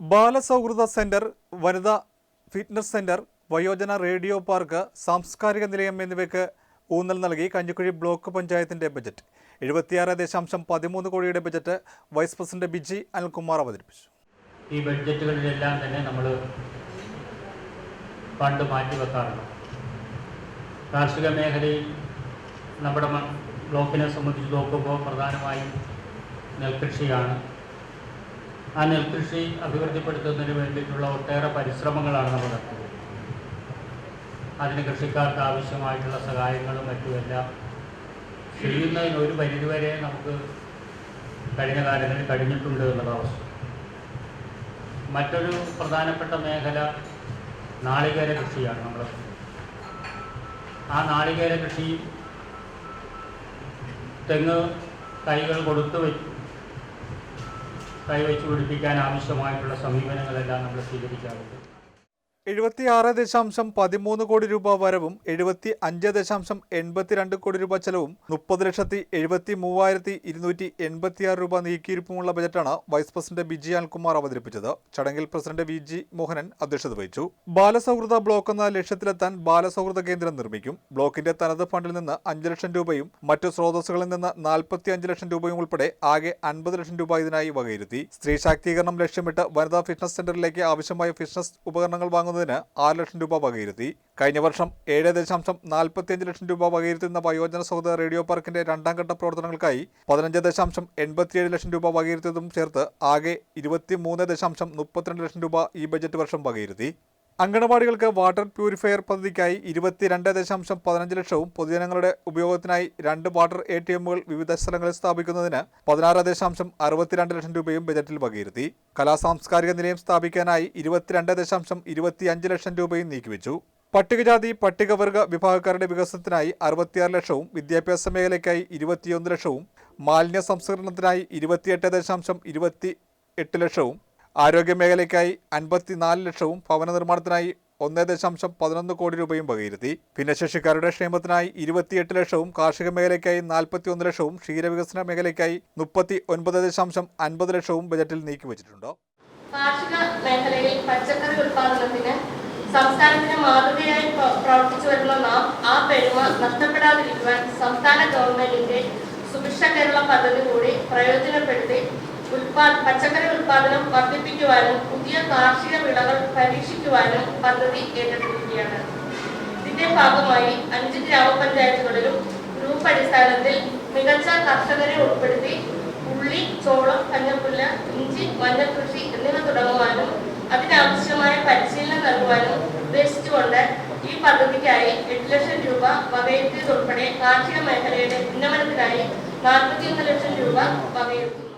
ബാലസൗഹൃദ centre വനിതാ fitness centre വയോജന radio park സാംസ്കാരിക നിലയം എന്നിവയ്ക്ക് ഊന്നൽ നൽകി കഞ്ഞിക്കുഴി ബ്ലോക്ക് പഞ്ചായത്തിന്റെ ബജറ്റ്. എഴുപത്തിയാറ് ദശാംശം പതിമൂന്ന് കോടിയുടെ budget vice president Biji Anilkumar അവതരിപ്പിച്ചു. ഈ ബഡ്ജറ്റുകളിലെല്ലാം തന്നെ നമ്മൾ ഫണ്ട് മാറ്റിവെക്കാറുണ്ട് കാർഷിക മേഖലയിൽ നമ്മുടെ ബ്ലോക്കിനെ സംബന്ധിച്ച് നോക്കുമ്പോൾ പ്രധാനമായും നെൽകൃഷിയാണ് ആ നെൽകൃഷി അഭിവൃദ്ധിപ്പെടുത്തുന്നതിന് വേണ്ടിയിട്ടുള്ള ഒട്ടേറെ പരിശ്രമങ്ങളാണ് നമ്മൾ നടത്തുന്നത് അതിന് കൃഷിക്കാർക്ക് ആവശ്യമായിട്ടുള്ള സഹായങ്ങളും മറ്റുമെല്ലാം ചെയ്യുന്നതിന് ഒരു പരിധിവരെ നമുക്ക് കഴിഞ്ഞ കാലങ്ങളിൽ കഴിഞ്ഞിട്ടുണ്ട് എന്നുള്ള അവസ്ഥ. മറ്റൊരു പ്രധാനപ്പെട്ട മേഖല നാളികേര കൃഷിയാണ് നമ്മൾ ആ നാളികേര കൃഷി തെങ്ങ് തൈകൾ കൊടുത്തു തൈ വെച്ച് പിടിപ്പിക്കാൻ ആവശ്യമായിട്ടുള്ള സമീപനങ്ങളെല്ലാം നമ്മൾ സ്വീകരിക്കാറുണ്ട്. എഴുപത്തിയാറ് ദശാംശം പതിമൂന്ന് കോടി രൂപ വരവും എഴുപത്തി അഞ്ച് ദശാംശം എൺപത്തിരണ്ട് കോടി രൂപ ചെലവും മുപ്പത് ലക്ഷത്തി എഴുപത്തി മൂവായിരത്തി ഇരുന്നൂറ്റി എൺപത്തിയാറ് രൂപ നീക്കിയിരിപ്പുമുള്ള ബജറ്റാണ് വൈസ് പ്രസിഡന്റ് ബിജി അൽകുമാർ അവതരിപ്പിച്ചത്. ചടങ്ങിൽ പ്രസിഡന്റ് വി ജി മോഹനൻ അധ്യക്ഷത വഹിച്ചു. ബാലസൗഹൃദ ബ്ലോക്ക് എന്ന ലക്ഷ്യത്തിലെത്താൻ ബാലസൗഹൃദ കേന്ദ്രം നിർമ്മിക്കും. ബ്ലോക്കിന്റെ തനത് ഫണ്ടിൽ നിന്ന് അഞ്ച് ലക്ഷം രൂപയും മറ്റ് സ്രോതസ്സുകളിൽ നിന്ന് നാൽപ്പത്തി അഞ്ച് ലക്ഷം രൂപയും ഉൾപ്പെടെ ആകെ അൻപത് ലക്ഷം രൂപ ഇതിനായി വകയിരുത്തി. സ്ത്രീ ശാക്തീകരണം ലക്ഷ്യമിട്ട് വനിതാ ഫിറ്റ്നസ് സെന്ററിലേക്ക് ആവശ്യമായ ഫിറ്റ്നസ് ഉപകരണങ്ങൾ വാങ്ങുന്നതിന് ആറ് ലക്ഷം രൂപ വകയിരുത്തി. കഴിഞ്ഞ വർഷം ഏഴ് ദശാംശം നാൽപ്പത്തിയഞ്ച് ലക്ഷം രൂപ വകയിരുത്തുന്ന വയോജന സൗഹൃദ റേഡിയോ പാർക്കിന്റെ രണ്ടാം ഘട്ട പ്രവർത്തനങ്ങൾക്കായി പതിനഞ്ച് ദശാംശം എൺപത്തിയേഴ് ലക്ഷം രൂപ വകയിരുത്തിയതും ചേർത്ത് ആകെ ഇരുപത്തിമൂന്ന് ദശാംശം മുപ്പത്തിരണ്ട് ലക്ഷം രൂപ ഈ ബജറ്റ് വർഷം വകയിരുത്തി. അങ്കണവാടികൾക്ക് വാട്ടർ പ്യൂരിഫയർ പദ്ധതിക്കായി ഇരുപത്തിരണ്ട് ദശാംശം പതിനഞ്ച് ലക്ഷവും പൊതുജനങ്ങളുടെ ഉപയോഗത്തിനായി രണ്ട് വാട്ടർ എ ടി എമ്മുകൾ വിവിധ സ്ഥലങ്ങളിൽ സ്ഥാപിക്കുന്നതിന് പതിനാറ് ദശാംശം അറുപത്തിരണ്ട് ലക്ഷം രൂപയും ബജറ്റിൽ വകയിരുത്തി. കലാസാംസ്കാരിക നിലയം സ്ഥാപിക്കാനായി ഇരുപത്തിരണ്ട് ദശാംശം ഇരുപത്തിയഞ്ച് ലക്ഷം രൂപയും നീക്കിവെച്ചു. പട്ടികജാതി പട്ടികവർഗ വിഭാഗക്കാരുടെ വികസനത്തിനായി അറുപത്തിയാറ് ലക്ഷവും വിദ്യാഭ്യാസ മേഖലയ്ക്കായി ഇരുപത്തിയൊന്ന് ലക്ഷവും മാലിന്യ സംസ്കരണത്തിനായി ഇരുപത്തിയെട്ട് ദശാംശം ഇരുപത്തി എട്ട് ലക്ഷവും ആരോഗ്യ മേഖലയ്ക്കായി അൻപത്തിനാല് ലക്ഷവും ഭവന നിർമ്മാണത്തിനായി ഒന്നേ ദശാംശം പതിനൊന്ന് കോടി രൂപയും വകയിരുത്തി. ഭിന്നശേഷിക്കാരുടെ ക്ഷേമത്തിനായി ഇരുപത്തിയെട്ട് ലക്ഷവും കാർഷിക മേഖലയ്ക്കായി നാൽപ്പത്തി ഒന്ന് ലക്ഷവും ക്ഷീരവികസന മേഖലയ്ക്കായി മുപ്പത്തി ഒൻപത് ദശാംശം അൻപത് ലക്ഷവും ബജറ്റിൽ നീക്കിവച്ചിട്ടുണ്ട്. കാർഷിക മേഖലയിൽ പച്ചക്കറി ഉൽപാദനത്തിന് സംസ്ഥാനത്തിന് മാതൃകയായി പ്ര- പ്രവർത്തിച്ചു വരുന്ന നാം ആ പെരുമ നഷ്ടപ്പെടാതിരിക്കുവാൻ സംസ്ഥാന ഗവൺമെന്റിന്റെ സുഭിക്ഷ കേരള പദ്ധതി കൂടി പ്രയോജനപ്പെടുത്തി ഉൽപാ പച്ചക്കറി ഉൽപാദനം വർദ്ധിപ്പിക്കുവാനും പുതിയ കാർഷിക വിളകൾ പരീക്ഷിക്കുവാനും പദ്ധതി ഏറ്റെടുക്കുകയാണ്. ഇതിന്റെ ഭാഗമായി അഞ്ച് ഗ്രാമപഞ്ചായത്തുകളിലും ഗ്രൂപ്പ് അടിസ്ഥാനത്തിൽ മികച്ച കർഷകരെ ഉൾപ്പെടുത്തി ഉള്ളി ചോളം കഞ്ഞപ്പുല്ല് ഇഞ്ചി മഞ്ഞക്കൃഷി എന്നിവ തുടങ്ങുവാനും അതിനാവശ്യമായ പരിശീലനം നൽകുവാനും ഉദ്ദേശിച്ചുകൊണ്ട് ഈ പദ്ധതിക്കായി എട്ട് ലക്ഷം രൂപ വകയിരുത്തിയതുൾപ്പെടെ കാർഷിക മേഖലയുടെ ഉന്നമനത്തിനായി നാൽപ്പത്തിയൊന്ന് ലക്ഷം രൂപ വകയിരുത്തുന്നു.